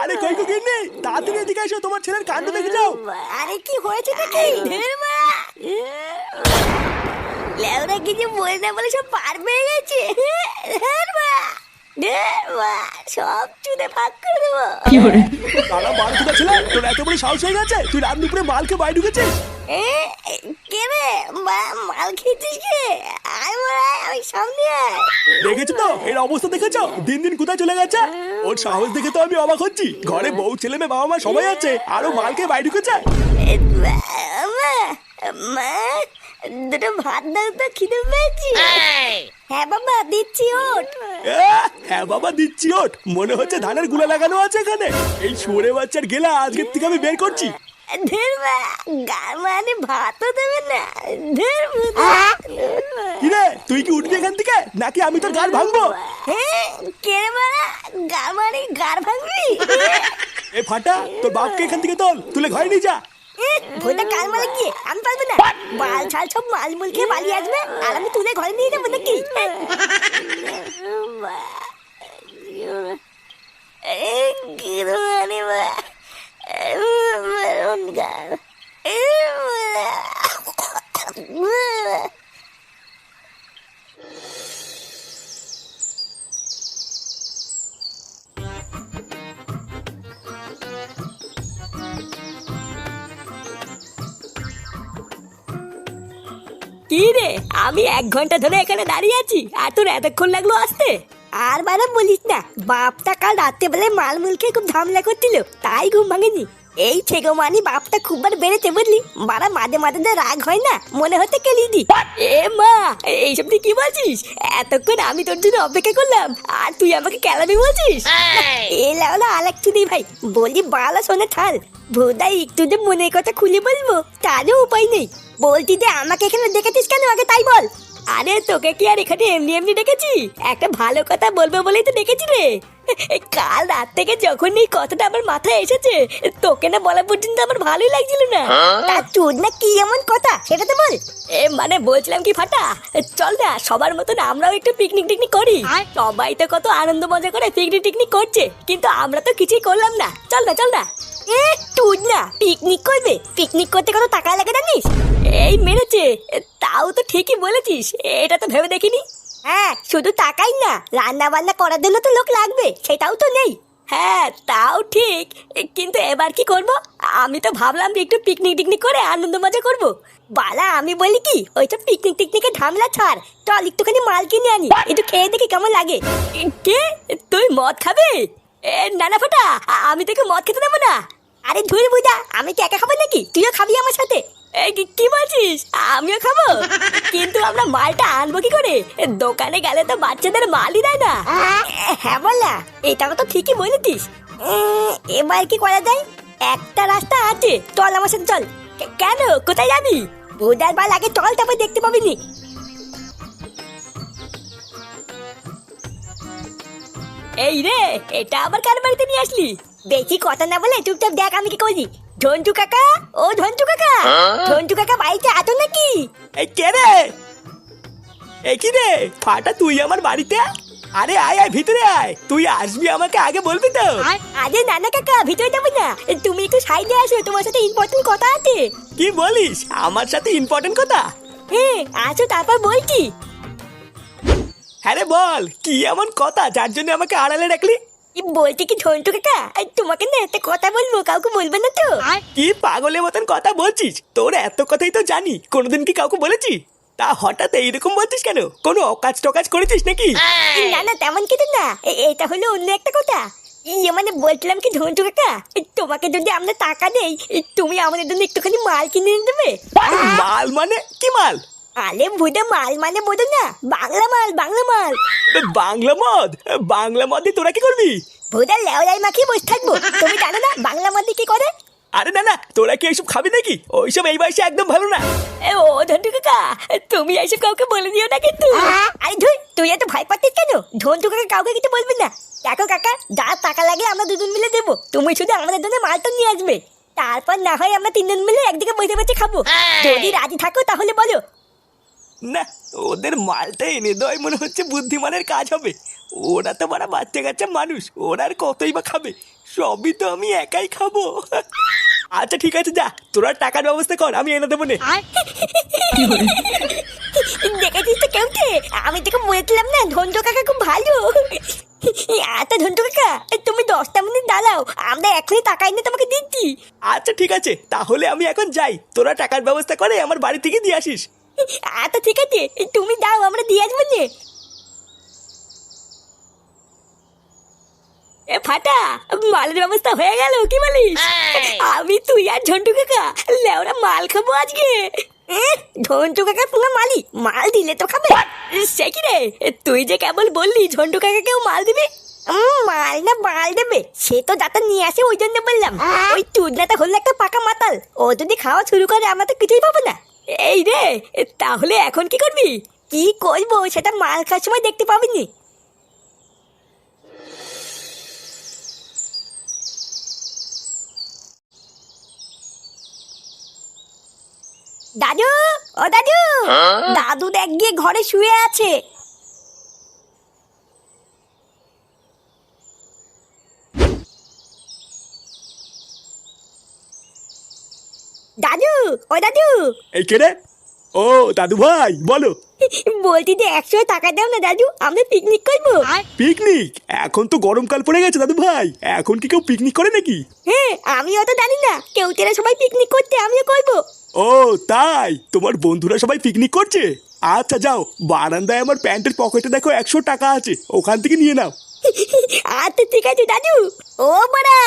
আরে কই কই গিন্নি? তাড়াতাড়ি এদিকে এসো তোমার ছেলের কাণ্ড দেখে যাও। আরে কি হয়েছে নাকি? ধর্মা লেওরা কিছু বলে না বলে সব পার পেয়ে গেছে? ধর্মা সব চুদে ফাঁক করে দেবো। তারা মাল কোথা ছেলে তোর এত বড় সাহস হয়ে গেছে? তুই রাত দুপুরে মালকে বাইরে ঢুকেছিস? এ, কে রে? মা- মাল খেয়েছিস কে? আয় মারা আমি সামনে আয়। দেখেছ তো? এর অবস্থা দেখেছ? দিন দিন কোথায় চলে গেছে? ওর সাহস দেখে তো আমি অবাক হচ্ছি। ঘরে বউ ছেলে মেয়ে বাবা মা সবাই আছে। আরও মালকে বাইরে ঢুকেছে? মা দুটো ভাত দাও তো খিদে পেয়েছি। হ্যাঁ বাবা দিচ্ছি ওট। হ্যাঁ বাবা দিচ্ছি ওট। মনে হচ্ছে ধানেরগুলা লাগানো আছে এখানে। এই সুরে বাচ্চার গেলা আজকের থেকে আমি বের করছি। ধর্মা গার মানে ভাতও দেবে না। ধর্মা কিরে তুই কি উঠবি এখান থেকে? নাকি আমি তোর গাল ভাঙবো? কে রে মা? গার মানে গার ভাঙবি? এ ফাটা তোর বাপকে এখান থেকে তোল তুলে ঘরে নিয়ে যা। ভোটা কাল মারা গিয়ে আমি পারব না। বাল ছাল সব মাল মুল খেয়ে পালিয়ে আসবে আর আমি তুলে ঘরে নিয়ে যাব নাকি? কি রে? আমি এক ঘণ্টা ধরে এখানে দাঁড়িয়ে আছি আর তোর এতক্ষণ লাগল আসতে? আর বারে বলিস না বাপটা কাল রাত্রে বেলায় মাল মুল খেয়ে খুব ঝামেলা করছিল তাই ঘুম ভাঙেনি। এই ছেগো মানি বাপটা খুব বার বেড়েছে বুঝলি বারা মাঝে মাঝে যে রাগ হয় না মনে হতে কেলি দি। এ মা এইসব তুই কি বলছিস? এতক্ষণ আমি তোর জন্য অপেক্ষা করলাম আর তুই আমাকে কেলাবি বলছিস? এ লাউলা আলাক চুদি ভাই বলি বালা শোনে থাল ভোদাই একটু যে মনের কথা খুলে বলব তারও উপায় নেই। বলতি যে আমাকে এখানে দেখেছিস কেন আগে তাই বল। আরে তোকে কি আর এখানে এমনি এমনি ডেকেছি? একটা ভালো কথা বলব বলেই তো ডেকেছি রে। কাল রাত থেকে যখন এই কথাটা আমার মাথায় এসেছে তোকে না বলা পর্যন্ত আমার ভালোই লাগছিল না। তা তোর না কি এমন কথা? সেটা তো বল। এ মানে বলছিলাম কি ফাটা? চল না সবার মতন আমরাও একটু পিকনিক টিকনিক করি। সবাই তো কত আনন্দ মজা করে পিকনিক টিকনিক করছে কিন্তু আমরা তো কিছুই করলাম না। চল না চল না। এ, তুই না পিকনিক করবে? পিকনিক করতে কত টাকা লাগে জানিস? এই মেরেছে তাও তো ঠিকই বলেছিস, এটা তো ভেবে দেখিনি। হ্যাঁ শুধু টাকাই না রান্না বান্না করার জন্য তো লোক লাগবে, সেটাও তো নেই। হ্যাঁ তাও ঠিক কিন্তু এবার কি করব? আমি তো ভাবলাম একটু পিকনিক টিকনিক করে আনন্দ মজা করব। বালা, আমি বলি কি ওইটা পিকনিক টিকনিকে ঝামেলা ছাড়, চল একটুখানি মাল কিনে আনি, একটু খেয়ে দেখি কেমন লাগে। কে? তুই মদ খাবে? এ, না না, ফোটা, আমি তোকে মদ খেতে দেবো না। আরে ধুর বুঝা আমি কি একা খাব নাকি? তুইও খাবি আমার সাথে। কি বলছিস? আমিও খাব। কিন্তু আমরা মালটা আনব কি করে? দোকানে গেলে তো বাচ্চাদের মালই দেয় না। হ্যাঁ বলা এটা তো ঠিকই বলেছিস। এবার কি করা যায়? একটা রাস্তা আছে। চল আমার সাথে, চল। কেন? কোথায় যাবি? বুধার বাল আগে চল, তারপর দেখতে পাবি নি। এই রে, এটা আবার কার বাড়িতে নিয়ে আসলি? বেশি কথা না বলে চুপচাপ দেখ আমি কি করি ঝন্টু কাকা? ও ঝন্টু কাকা। ঝন্টু কাকা বাড়িতে আতো নাকি? এই কে রে? এই কি রে? ফাটা তুই আমার বাড়িতে? আরে আয় আয় ভিতরে আয়। তুই আসবি আমাকে আগে বলবি তো। আরে নানা কাকা ভিতরে যাব না। তুমি একটু সাইডে আসো তোমার সাথে ইম্পর্টেন্ট কথা আছে। কি বলিস? আমার সাথে ইম্পর্টেন্ট কথা? হ্যাঁ আসো তারপর বলছি। হ্যাঁ রে বল কি এমন কথা? যার জন্য আমাকে আড়ালে রাখলি? কি বলছি কি ঝন্টু কাকা তোমাকে না একটা কথা বলব কাউকে বলবে না তো? কি পাগলের মতন কথা বলছিস? তোর এত কথাই তো জানি কোনোদিন কি কাউকে বলেছি? তা হঠাৎ এইরকম বলছিস কেন? কোনো অকাজ টকাজ করেছিস নাকি? না না তেমন কিছু না। এটা হলো অন্য একটা কথা। ইয়ে মানে বলছিলাম কি ঝন্টু কাকা তোমাকে যদি আমরা টাকা দেই তুমি আমাদের জন্য একটুখানি মাল কিনে দেবে? মাল মানে কি মাল? আলে ভুদে মাল মানে বোঝো না বাংলা মাল বাংলা মাল। বাংলা মদ? বাংলা মদে তোরা কি করবি? ভুদা লেওলাই মাখিয়ে বসে থাকব। তুমি জানো না বাংলা মধ্যে কি করে? আরে না না তোরা কি এইসব খাবি নাকি? ওইসব এই বয়সে একদম ভালো না। এ ও ধন্টু কাকা তুমি এইসব কাউকে বলে দিও না কিন্তু। আরে ধুই তুই এত ভয় পাচ্ছিস কেন? ধন্টু কাকা কাউকে কিছু বলবি না। দেখো কাকা যা টাকা লাগে আমরা দুজন মিলে দেবো। তুমি শুধু আমাদের জন্য মালটা নিয়ে আসবে। তারপর না হয় আমরা তিনজন মিলে একদিকে বসে বসে খাব। যদি রাজি থাকো তাহলে বলো না ওদের মালটা এনে দেওয়াই মনে হচ্ছে বুদ্ধিমানের কাজ হবে। ওরা তো বড় বাচ্চা কাচ্চা মানুষ ওরা আর কতই বা খাবে সবই তো আমি একাই খাব। আচ্ছা ঠিক আছে যা তোরা টাকার ব্যবস্থা কর আমি এনে দেবো নে। দেখেছিস তো কেমতে আমি তোকে বলেছিলাম না ধন্টু কাকা খুব ভালো। আচ্ছা ধন্টু কাকা তুমি দশটা মিনিট দাঁড়াও আমরা এখনই টাকা এনে তোমাকে দিচ্ছি। আচ্ছা ঠিক আছে তাহলে আমি এখন যাই তোরা টাকার ব্যবস্থা করে আমার বাড়ি থেকে দিয়ে আসিস। আচ্ছা ঠিক আছে। তুমি দাও আমরা দিয়ে আসব নে এ ফাটা মালের ব্যবস্থা হয়ে গেল কি বলিস? আমি তুই আর ঝন্টু কাকা লেওরা মাল খাব আজকে। ঝন্টু কাকা পুরো মালি মাল দিলে তো খাবে। সে কি রে? তুই যে কেবল বললি ঝন্টু কাকা কেউ মাল দিবে? মাল না মাল দেবে। সে তো যাতে নিয়ে আসে ওই জন্য বললাম। ওই চুদনাটা হলো একটা পাকা মাতাল। ও যদি খাওয়া শুরু করে আমরা তো কিছুই পাবো না। এই রে তাহলে এখন কি করবি? কি করব সেটা মাল খাওয়ার সময় দেখতে পাবিনি। দাদু ও দাদু দাদু দেখ গিয়ে ঘরে শুয়ে আছে। দাদু ও দাদু। এই কে রে? ও দাদু ভাই বলো। বলছি যে একশো টাকা দাও না দাদু আমরা পিকনিক করব। পিকনিক এখন তো গরমকাল পড়ে গেছে দাদু ভাই। এখন কি কেউ পিকনিক করে নাকি? হ্যাঁ আমিও তো জানি না। কেউ তেরা সবাই পিকনিক করতে আমিও করব। ও তাই? তোমার বন্ধুরা সবাই পিকনিক করছে? আচ্ছা যাও। বারান্দায় আমার প্যান্টের পকেটে দেখো একশো টাকা আছে। ওখান থেকে নিয়ে নাও। আচ্ছা ঠিক আছে দাদু। ও বাড়া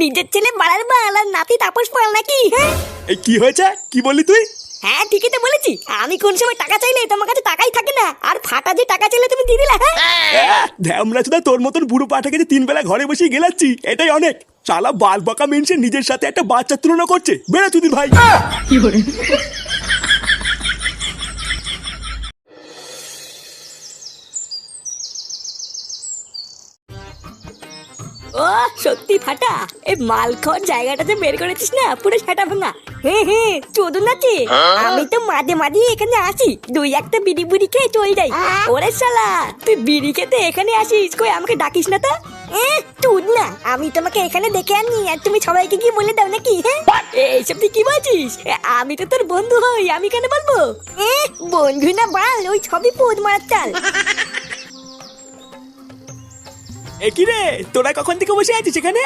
নিজের ছেলে বাড়ার বাল আর নাতি তাপস পাল নাকি হ্যাঁ? এই কি হয়েছে? কি বললি তুই? হ্যাঁ ঠিকই তো বলেছি। আমি কোন সময় টাকা চাইলে তোমার কাছে টাকাই থাকে না। আর ফাটা যে টাকা চাইলে তুমি দিয়ে দিলে হ্যাঁ? ধ্যামরা চুদা তোর মতন বুড়ো পাঠাকে যে তিন বেলা ঘরে বসে গেলাচ্ছি। এটাই অনেক। শালা বাল বাঁকা মেনছে নিজের সাথে একটা বাচ্চার তুলনা করছে। বেড়া চুদির ভাই। ও সত্যি ফাটা। এই মালখর জায়গাটাতে বের করেছিস না? পুরো সেটা ভাঙা। হ্যাঁ হ্যাঁ চোদন আছে আমি তো মাঝে মাঝে এখানে আসি। দুই একটা বিড়ি বুড়ি খেয়ে চলে যাই। ওরে শালা তুই বিড়ি খেতে এখানে আসিস? কই আমাকে ডাকিস না তো? তুই না। আমি তোমাকে এখানে দেখে আনি আর তুমি সবাইকে কি বলে দাও নাকি হ্যাঁ? এইসব তুই কি বলছিস? আমি তো তোর বন্ধু হই। আমি কেন বলব? বন্ধু না বাল ওই সবই পোদ মারার চাল। এ কি রে? তোরা কখন থেকে বসে আছিস এখানে?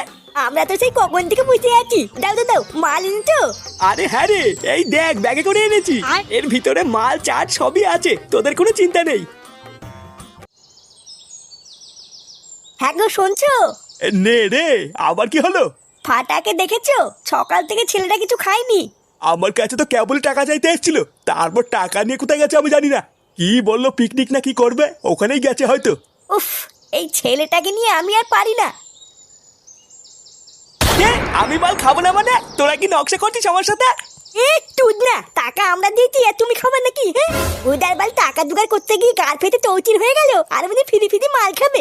আমরা তো সেই কখন থেকে বুঝতে আছি। দাও দাও দাও মাল এনে তো। আরে হ্যাঁ রে এই দেখ ব্যাগে করে এনেছি। এর ভিতরে মাল চাট সবই আছে তোদের কোনো চিন্তা নেই। হ্যাঁ গো শুনছো? নে রে আবার কি হলো? ফাটাকে দেখেছ? সকাল থেকে ছেলেটা কিছু খায়নি। আমার কাছে তো কেবল টাকা চাইতে এসেছিল তারপর টাকা নিয়ে কোথায় গেছে আমি জানি না। কি বলল পিকনিক না কি করবে? ওখানেই গেছে হয়তো। উফ এই ছেলেটাকে নিয়ে আমি আর পারি না। আমি মাল খাব না মানে? তোরা কি নকশা করছিস আমার সাথে? এ তুই না টাকা আমরা দিয়েছি আর তুমি খাবে নাকি উদার বাল টাকা জোগাড় করতে গিয়ে গার ফেটে তৌচির হয়ে গেল আর মানে ফিরি ফিরি মাল খাবে।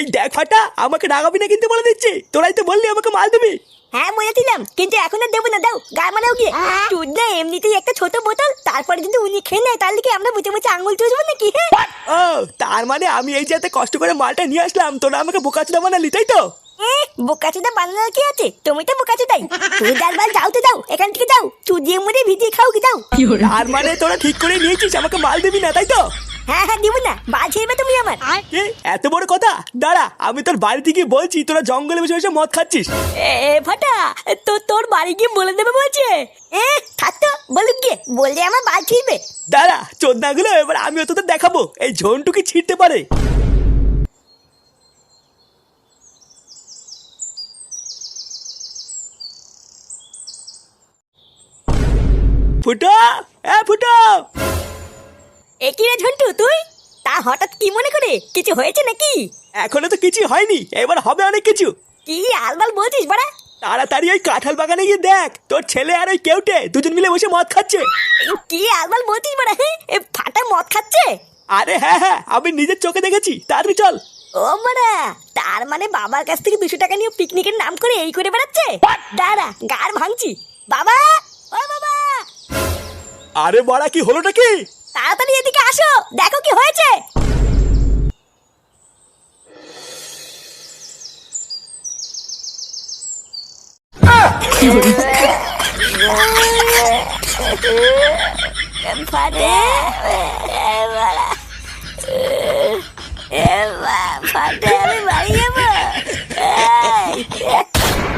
এই দেখ ফাটা আমাকে রাগাবি না কিন্তু বলে দিচ্ছি। তোরাই তো বললি আমাকে মাল দিবি। হ্যাঁ বলেছিলাম কিন্তু এখন আর দেবো না দাও মারাও গিয়ে। না এমনিতেই একটা ছোট বোতল তারপরে যদি উনি খেয়ে নেয় তাহলে কি আমরা বুঝে বুঝে আঙুল চুষবো নাকি? ও তার মানে আমি এই যাতে কষ্ট করে মালটা নিয়ে আসলাম তোরা আমাকে বোকাচুদা বানালি তাই তো? বোকাচোদা বানানোর কি আছে? তুমি তো বোকাচোদাই। তুমি ডালবাল যাও তো যাও এখান থেকে যাও চুদিয়ে মুড়ে ভিজিয়ে খাও কি যাও তার মানে তোরা ঠিক করে নিয়েছিস আমাকে মাল দিবি না তাই তো? হ্যাঁ হ্যাঁ দিব না বাল ছেড়বে তুমি আমার। এ, এত বড় কথা? দাঁড়া আমি তোর বাড়িতে গিয়ে বলছি তোরা জঙ্গলে বসে বসে মদ খাচ্ছিস। এ ফাটা তো তোর বাড়ি গিয়ে বলে দেবে বলছে? এ থাকতো বলুক গিয়ে বললে আমার বাল ছিড়বে। দাঁড়া চোদ্দাগুলো এবার আমিও তোদের দেখাবো এই ঝোনটু কি ছিঁড়তে পারে। ফুটো এ ফুটো! এ কি রে ঝন্টু তুই? তা হঠাৎ কি মনে করে? কিছু হয়েছে নাকি? এখনও তো কিছু হয়নি এবার হবে অনেক কিছু। কি আলবাল বলছিস বাড়া? তাড়াতাড়ি ওই কাঁঠাল বাগানে গিয়ে দেখ তোর ছেলে আর ওই কেউটে দুজন মিলে বসে মদ খাচ্ছে। কি আলবাল বলছিস বাড়া এ ফাটা মদ খাচ্ছে? আরে হ্যাঁ হ্যাঁ আমি নিজের চোখে দেখেছি তাড়াতাড়ি চল। ও বাড়া তার মানে বাবার কাছ থেকে দুশো টাকা নিয়ে পিকনিকের নাম করে এই করে বেড়াচ্ছে? দাঁড়া গার ভাঙছি। বাবা ও বাবা! আরে বড়া কি হলোটা কি? তাড়াতাড়ি এদিকে আসো। দেখো কি হয়েছে।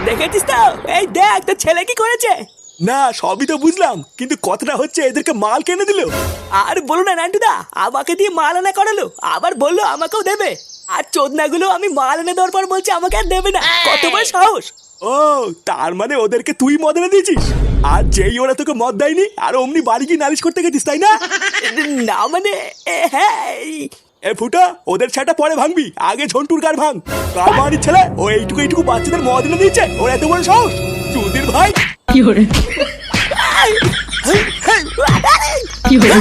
দেখেছিস তো? এই দেখ তোর ছেলে কি করেছে? না সবই তো বুঝলাম কিন্তু কথাটা হচ্ছে এদেরকে মাল কিনে দিল। আর বলো না নান্টুদা আমাকে দিয়ে মাল আনা করালো আবার বলল আমাকেও দেবে। আর চোদনাগুলো আমি মাল এনে দেওয়ার পর বলছে আমাকে আর দেবে না। কত বড় সাহস? ও তার মানে ওদেরকে তুই মদ এনে দিয়েছিস? আর যেই ওরা তোকে মদ দেয়নি আর অমনি বাড়ি গিয়ে নালিশ করতে গেছিস তাই না? না মানে এ, হ্যাঁ এ ফুটা ওদের ছাটা পরে ভাঙবি আগে ঝন্টুর কার ভাঙ। কার মানির ছেলে ও এইটুকু এইটুকু বাচ্চাদের মদ এনে দিয়েছে ওর এত বড় সাহস? চুদির ভাই কি হরে কি হরে